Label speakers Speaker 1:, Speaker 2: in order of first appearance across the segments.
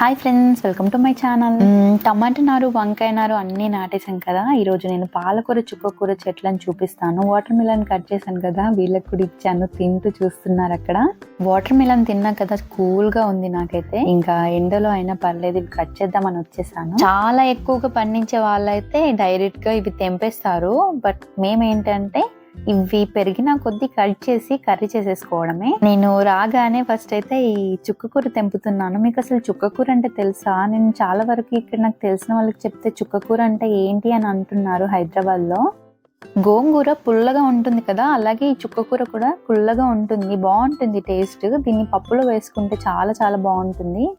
Speaker 1: Hi friends welcome to my channel టమాటా నారు వంకాయ నారు అన్నీ నాటేసాం కదా. ఈరోజు నేను పాలకూర చుక్కకూర చెట్లను చూపిస్తాను. వాటర్ మిలన్ కట్ చేశాను కదా. వీళ్ళకి కూడా ఇచ్చాను. తింటూ చూస్తున్నారు అక్కడ. వాటర్ మిలన్ తిన్నా కదా. కూల్గా ఉంది నాకైతే. ఇంకా ఎండలో అయినా పర్లేదు. ఇవి కట్ చేద్దామని వచ్చేసాను. చాలా ఎక్కువగా పండించే వాళ్ళైతే డైరెక్ట్గా ఇవి తెంపేస్తారు. బట్ మేమేంటంటే ఇవి పెరిగిన కొద్దీ కట్ చేసి కర్రీ చేసేసుకోవడమే. నేను రాగానే ఫస్ట్ అయితే ఈ చుక్కకూర తెంపుతున్నాను. మీకు అసలు చుక్కకూర అంటే తెలుసా? నేను చాలా వరకు ఇక్కడ నాకు తెలిసిన వాళ్ళకి చెప్తే చుక్కకూర అంటే ఏంటి అని అంటున్నారు హైదరాబాద్లో. గోంగూర పుల్లగా ఉంటుంది కదా? అలాగే ఈ చుక్కకూర కూడా పుల్లగా ఉంటుంది. బాగుంటుంది టేస్ట్ దీన్ని పప్పులో వేసుకుంటే చాలా చాలా బాగుంటుంది.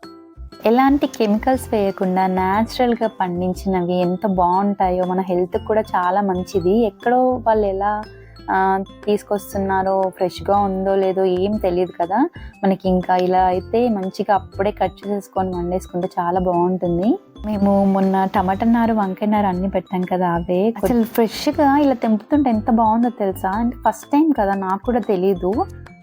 Speaker 1: ఎలాంటి కెమికల్స్ వేయకుండా న్యాచురల్గా పండించినవి ఎంత బాగుంటాయో మన హెల్త్ కూడా చాలా మంచిది. ఎక్కడో వాళ్ళు ఎలా తీసుకొస్తున్నారో ఫ్రెష్గా ఉందో లేదో ఏం తెలియదు కదా. మనకి ఇంకా ఇలా అయితే మంచిగా అప్పుడే కట్ చేసేసుకొని వండేసుకుంటే చాలా బాగుంటుంది. మేము మొన్న టమాటా నారు వంకాయ నారు అన్ని పెట్టాం కదా అవే. అసలు ఫ్రెష్గా ఇలా తెంపుతుంటే ఎంత బాగుందో తెలుసా? అంటే ఫస్ట్ టైం కదా నాకు కూడా తెలీదు.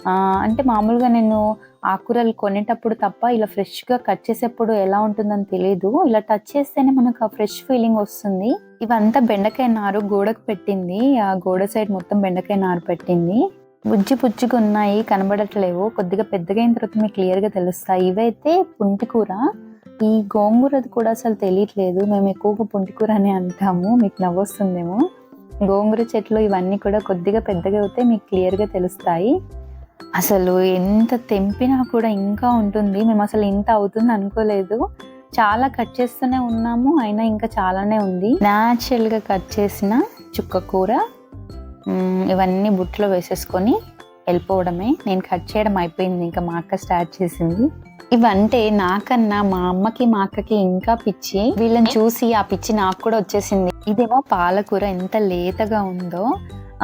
Speaker 1: అంటే మామూలుగా నేను ఆకుకూరలు కొనేటప్పుడు తప్ప ఇలా ఫ్రెష్గా కట్ చేసేప్పుడు ఎలా ఉంటుందని తెలియదు ఇలా టచ్ చేస్తేనే మనకు ఆ ఫ్రెష్ ఫీలింగ్ వస్తుంది. ఇవంతా బెండకాయ నారు గోడకు పెట్టింది. ఆ గోడ సైడ్ మొత్తం బెండకాయ నారు పెట్టింది. బుజ్జి పుజ్జిగా ఉన్నాయి కనబడట్లేవు. కొద్దిగా పెద్దగా అయిన తర్వాత మీకు క్లియర్గా తెలుస్తాయి ఇవైతే పుంటికూర ఈ గోంగూరది కూడా అసలు తెలియట్లేదు. మేము ఎక్కువగా పుంటికూర అని అంటాము. మీకు నవ్వొస్తుందేమో. గోంగూర చెట్లు ఇవన్నీ కూడా కొద్దిగా పెద్దగా అవుతే మీకు క్లియర్గా తెలుస్తాయి. అసలు ఎంత తెంపినా కూడా ఇంకా ఉంటుంది. మేము అసలు ఇంత అవుతుంది అనుకోలేదు. చాలా కట్ చేస్తూనే ఉన్నాము. అయినా ఇంకా చాలానే ఉంది. న్యాచురల్గా కట్ చేసిన చుక్క కూర ఇవన్నీ బుట్టలో వేసేసుకొని వెళ్ళిపోవడమే. నేను కట్ చేయడం అయిపోయింది. ఇంకా మా అక్క స్టార్ట్ చేసింది. ఇవంటే నాకన్నా మా అమ్మకి మా అక్కకి ఇంకా పిచ్చి. వీళ్ళని చూసి ఆ పిచ్చి నాకు కూడా వచ్చేసింది. ఇదేమో పాలకూర ఎంత లేతగా ఉందో.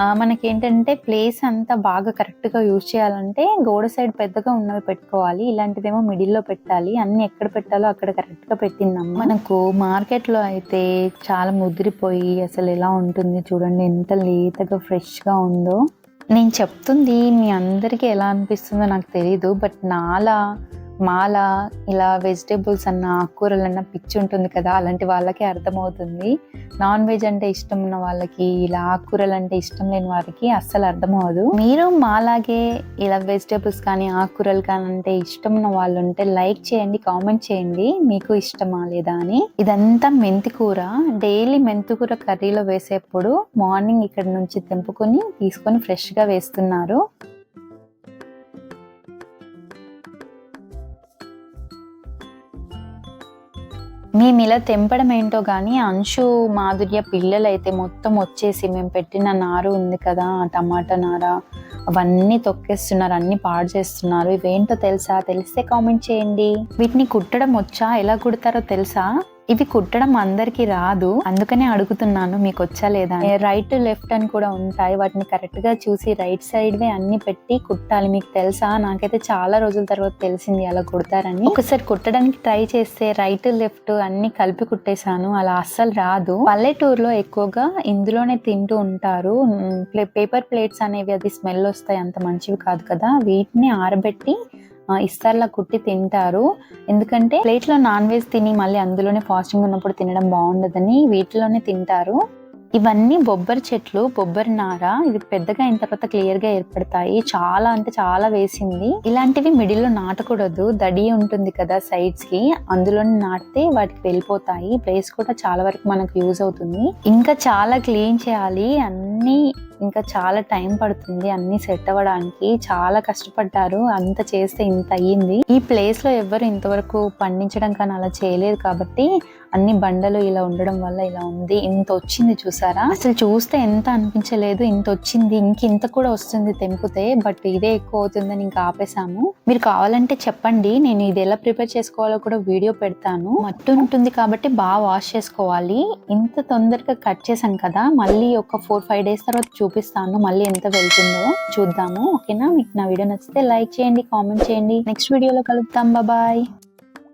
Speaker 1: మనకేంటంటే ప్లేస్ అంతా బాగా కరెక్ట్గా యూజ్ చేయాలంటే గోడ సైడ్ పెద్దగా ఉన్నవి పెట్టుకోవాలి ఇలాంటిదేమో మిడిల్లో పెట్టాలి అన్ని ఎక్కడ పెట్టాలో అక్కడ కరెక్ట్గా పెట్టిందమ్మ. మనకు మార్కెట్లో అయితే చాలా ముదిరిపోయి అసలు ఎలా ఉంటుంది చూడండి ఎంత లేతగా ఫ్రెష్గా ఉందో. నేను చెప్తుంది మీ అందరికీ ఎలా అనిపిస్తుందో నాకు తెలియదు బట్ నాలా మాల ఇలా వెజిటేబుల్స్ అన్న ఆకుకూరలు అన్న పిచ్చి ఉంటుంది కదా అలాంటి వాళ్ళకే అర్థమవుతుంది. నాన్ వెజ్ అంటే ఇష్టం ఉన్న వాళ్ళకి ఇలా ఆకుకూరలు అంటే ఇష్టం లేని వారికి అస్సలు అర్థమవదు మీరు మాలాగే ఇలా వెజిటేబుల్స్ కానీ ఆకుకూరలు కానీ అంటే ఇష్టం ఉన్న వాళ్ళు ఉంటే లైక్ చేయండి కామెంట్ చేయండి మీకు ఇష్టమా లేదా అని. ఇదంతా మెంతి కూర. డైలీ మెంతి కూర కర్రీలో వేసేప్పుడు మార్నింగ్ ఇక్కడ నుంచి తెంపుకొని తీసుకొని ఫ్రెష్గా వేస్తున్నారు. మేము ఇలా తెంపడం ఏంటో కానీ అంశు మాధుర్య పిల్లలైతే మొత్తం వచ్చేసి మేము పెట్టిన నారు ఉంది కదా టమాటా నార అవన్నీ తొక్కేస్తున్నారు అన్ని పాడు చేస్తున్నారు. ఇవేంటో తెలుసా? తెలిస్తే కామెంట్ చేయండి. వీటిని కుట్టడం వచ్చా? ఎలా కుడతారో తెలుసా? ఇవి కుట్టడం అందరికి రాదు. అందుకనే అడుగుతున్నాను మీకు వచ్చా లేదా రైట్ లెఫ్ట్ అని కూడా ఉంటాయి. వాటిని కరెక్ట్గా చూసి రైట్ సైడ్ వే అన్ని పెట్టి కుట్టాలి. మీకు తెలుసా? నాకైతే చాలా రోజుల తర్వాత తెలిసింది అలా కుడతారని. ఒకసారి కుట్టడానికి ట్రై చేస్తే రైట్ లెఫ్ట్ అన్ని కలిపి కుట్టేశాను. అలా అస్సలు రాదు. పల్లెటూరులో ఎక్కువగా ఇందులోనే తింటూ ఉంటారు. పేపర్ ప్లేట్స్ అనేవి అది స్మెల్ వస్తాయి. అంత మంచివి కాదు కదా. వీటిని ఆరబెట్టి ఇస్తార్లా కుట్టి తింటారు. ఎందుకంటే ప్లేట్లో నాన్ వెజ్ తిని మళ్ళీ అందులోనే ఫాస్టింగ్ ఉన్నప్పుడు తినడం బాగుండదని వీటిలోనే తింటారు. ఇవన్నీ బొబ్బరి చెట్లు బొబ్బరి నార ఇది పెద్దగా అయిన తర్వాత క్లియర్గా ఏర్పడతాయి. చాలా అంటే చాలా వేసింది. ఇలాంటివి మిడిల్లో నాటకూడదు. దడి ఉంటుంది కదా సైడ్స్కి. అందులో నాటితే వాటికి వెళ్ళిపోతాయి. ప్లేస్ కూడా చాలా వరకు మనకు యూజ్ అవుతుంది. ఇంకా చాలా క్లీన్ చేయాలి. అన్ని ఇంకా చాలా టైం పడుతుంది. అన్ని సెట్ అవ్వడానికి. చాలా కష్టపడ్డారు. అంత చేస్తే ఇంత అయ్యింది. ఈ ప్లేస్లో ఎవరు ఇంతవరకు పండించడం కానీ అలా చేయలేదు కాబట్టి అన్ని బండలు ఇలా ఉండడం వల్ల ఇలా ఉంది. ఇంత వచ్చింది చూసారా? అసలు చూస్తే ఎంత అనిపించలేదు ఇంత వచ్చింది ఇంక ఇంత కూడా వస్తుంది తెంపితే బట్ ఇదే ఎక్కువ అవుతుందని ఇంకా ఆపేసాము మీరు కావాలంటే చెప్పండి నేను ఇది ఎలా ప్రిపేర్ చేసుకోవాలో కూడా వీడియో పెడతాను. మట్టి ఉంటుంది కాబట్టి బాగా వాష్ చేసుకోవాలి. ఇంత తొందరగా కట్ చేసాం కదా మళ్ళీ ఒక ఫోర్ ఫైవ్ డేస్ తర్వాత చూపిస్తాను మళ్ళీ ఎంత వెళ్తుందో. చూద్దాము ఓకేనా? మీకు నా వీడియో నచ్చితే లైక్ చేయండి కామెంట్ చేయండి. నెక్స్ట్ వీడియోలో కలుపుతాం బాయ్